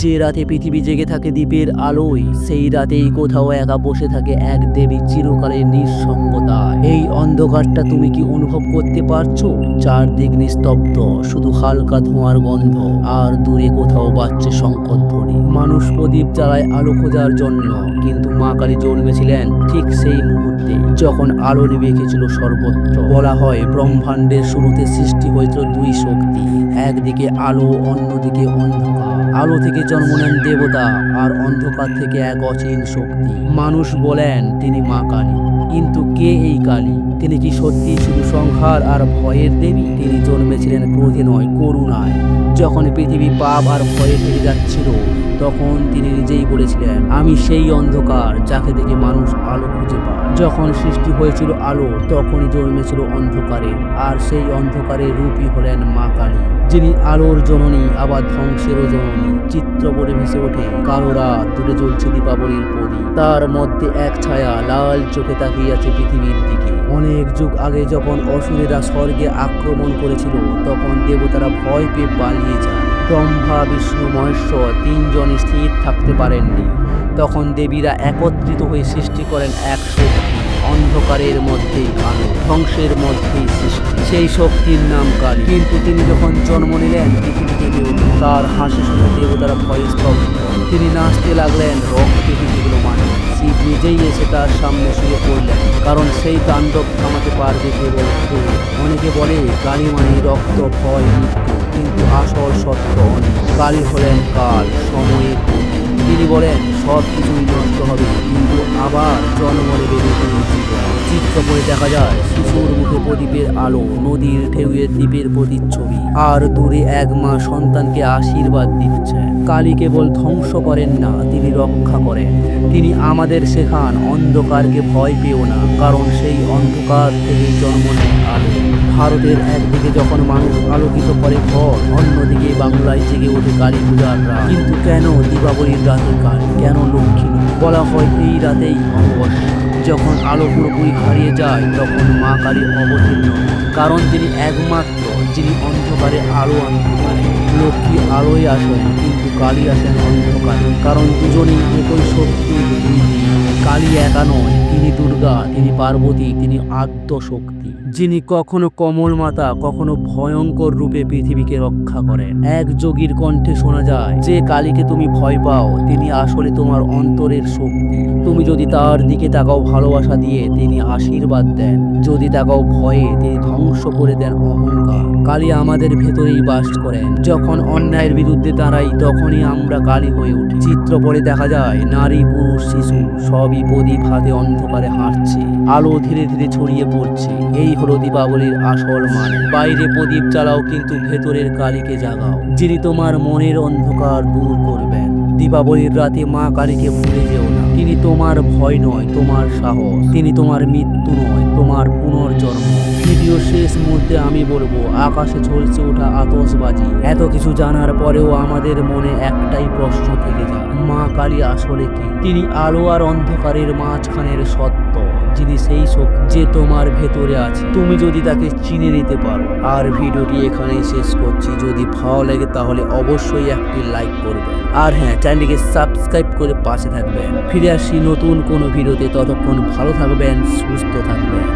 যে রাতে পৃথিবী জেগে থাকে দ্বীপের আলোয়, সেই রাতেই কোথাও একা বসে থাকে এক দেবী চিরকালের নিঃসঙ্গতা। এই অন্ধকারটা তুমি কি অনুভব করতে পারছ? চারদিক নিস্তব্ধ, শুধু হালকা ধোঁয়ার গন্ধ, আর দূরে কোথাও বাজছে শঙ্কর ধ্বনি। মানুষ প্রদীপ জ্বালায় আলো খোঁজার জন্য, কিন্তু মা কালী জন্মেছিলেন ঠিক সেই মুহূর্তে, যখন আলো নিভে গেছিল সর্বত্র। বলা হয়, ব্রহ্মাণ্ডের শুরুতে সৃষ্টি হয়েছিল দুই শক্তি, একদিকে আলো, অন্যদিকে অন্ধকার। আলো থেকে জন্ম নেন দেবতা আর অন্ধকার থেকে এক অচিন শক্তি। মানুষ বলেন, তিনি মা কালী। কিন্তু কে এই কালী? তিনি কি সত্যি শুধু সংহার আর ভয়ের দেবী? তিনি জন্মেছিলেন ক্রোধে নয়, করুণায়। যখন পৃথিবী পাপ আর ভয়ে থেকে যাচ্ছিল তখন তিনি নিজেই বলেছিলেন, আমি সেই অন্ধকার যাকে দেখে মানুষ আলো খুঁজে পায়। যখন সৃষ্টি হয়েছিল আলো, তখনই জন্মেছিল অন্ধকারের আর সেই অন্ধকারের রূপই হলেন মা কালী, যিনি আলোর জননী, আবার ধ্বংসেরও জননী। চিত্র পড়ে ভেসে ওঠে, কালো রাত দূরে জ্বলছে দীপাবলির পরি তার মধ্যে এক ছায়া লাল চোখে তাকিয়ে আছে পৃথিবীর দিকে। অনেক যুগ আগে যখন অসুরেরা স্বর্গে আক্রমণ করেছিল, তখন দেবতারা ভয় পেয়ে পালিয়ে যায়। ব্রহ্মা, বিষ্ণু, মহেশ্বর তিনজন স্থির থাকতে পারেননি। তখন দেবীরা একত্রিত হয়ে সৃষ্টি করেন এক শক্তি, অন্ধকারের মধ্যেই ধ্বংসের মধ্যেই সৃষ্টি। সেই শক্তির নাম কালী। কিন্তু তিনি যখন জন্ম নিলেন, পৃথিবী থেকে তার হাসি শুনে দেবতারা ভয়ে স্তব্ধ। তিনি নাচতে লাগলেন, রক্তে পৃথিবীগুলো মানে শিব নিজেই এসে তার সামনে শুয়ে পড়লেন। কারণ সেই তাণ্ডব থামাতে পারবে কেবল অনেকে বলে, কালী মানে রক্ত, ভয়, মৃত্যু। কিন্তু সত্য কালই কালী হলেন কাল, সময়ে। তিনি বলেন সব কিছুই নষ্ট হবে কিন্তু আবার জন্ম চিত্র দেখা যায়। শিশুর মুখে প্রদীপের আলো, নদীর ঢেউয়ে দ্বীপের প্রতিচ্ছবি। আর দূরে এক মা সন্তানকে আশীর্বাদ দিচ্ছে। কালী কেবল ধ্বংস করেন না, তিনি রক্ষা করেন। তিনি আমাদের শেখান, অন্ধকারকে ভয় পেও না, কারণ সেই অন্ধকার থেকেই জন্ম নেয় আলো। ভারতের একদিকে যখন মানুষ আলোকিত করে ঘর, অন্যদিকে বাংলায় জেগে ওঠে কালী পূজার রাত। কিন্তু কেন দীপাবলির রাতে কালী? কেন লক্ষ্মী? বলা হয় এই রাতেই অমাবস্যা। যখন আলো পুরোপুরি হারিয়ে যায়, তখন মা কালী অবতীর্ণ। কারণ তিনি একমাত্র, যিনি অন্ধকারে আলো আনতে পারেন। লক্ষ্মী আলোয় আসেন, কিন্তু কালী আসেন অন্ধকারে। কারণ দুজনেই একই শক্তি কালী একা নয়। তিনি দুর্গা, তিনি পার্বতী, তিনি আদ্যশক্তি। যিনি কখনো কমল মাতা কখনো ভয়ঙ্কর রূপে পৃথিবীকে রক্ষা করেন। এক যোগীর কণ্ঠে শোনা যায়, যে কালীকে তুমি ভয় পাও, তিনি আসলে তোমার অন্তরের শক্তি। তুমি যদি তার দিকে তাকাও ভালোবাসা দিয়ে, তিনি আশীর্বাদ দেন। যদি তাকাও ভয়ে, তিনি ধ্বংস করে দেন অহংকার। কালী আমাদের ভেতরেই বাস করেন যখন অন্যায়ের বিরুদ্ধে দাঁড়াই, তখনই আমরা কালী হয়ে উঠি। চিত্র পরে দেখা যায়, নারী, পুরুষ, শিশু সবই প্রদীপ হাতে অন্ধকারে হাঁটছে। আলো ধীরে ধীরে ছড়িয়ে পড়ছে। এই হলো দীপাবলির আসল মানে। বাইরে প্রদীপ চালাও কিন্তু ভেতরের কালীকে জাগাও। যিনি তোমার মনের অন্ধকার দূর করবেন। দীপাবলির রাতে মা কালীকে ভুলে যেও না। তিনি তোমার ভয় নয়, তোমার সাহস। তিনি তোমার মৃত্যু নয়, তোমার পুনর্জন্ম। ভিডিও শেষ মুহূর্তে আমি বলব, আকাশে ঝলসে ওঠা আতশবাজি। এত কিছু জানার পরেও আমাদের মনে একটাই প্রশ্ন থেকে যায়, মা কালী আসলে কি? তিনি আলো আর অন্ধকারের মাঝখানের সত্য, যিনি সেই শক্তি যে তোমার ভেতরে আছে। তুমি যদি তাকে চিনে নিতে পারো। আর ভিডিওটি এখানেই শেষ করছি। যদি ভালো লাগে তাহলে অবশ্যই একটি লাইক করবে। আর হ্যাঁ চ্যানেলটিকে সাবস্ক্রাইব করে পাশে থাকবেন ফিরে আসি নতুন কোনো ভিডিওতে। ততক্ষণ ভালো থাকবেন, সুস্থ থাকবেন।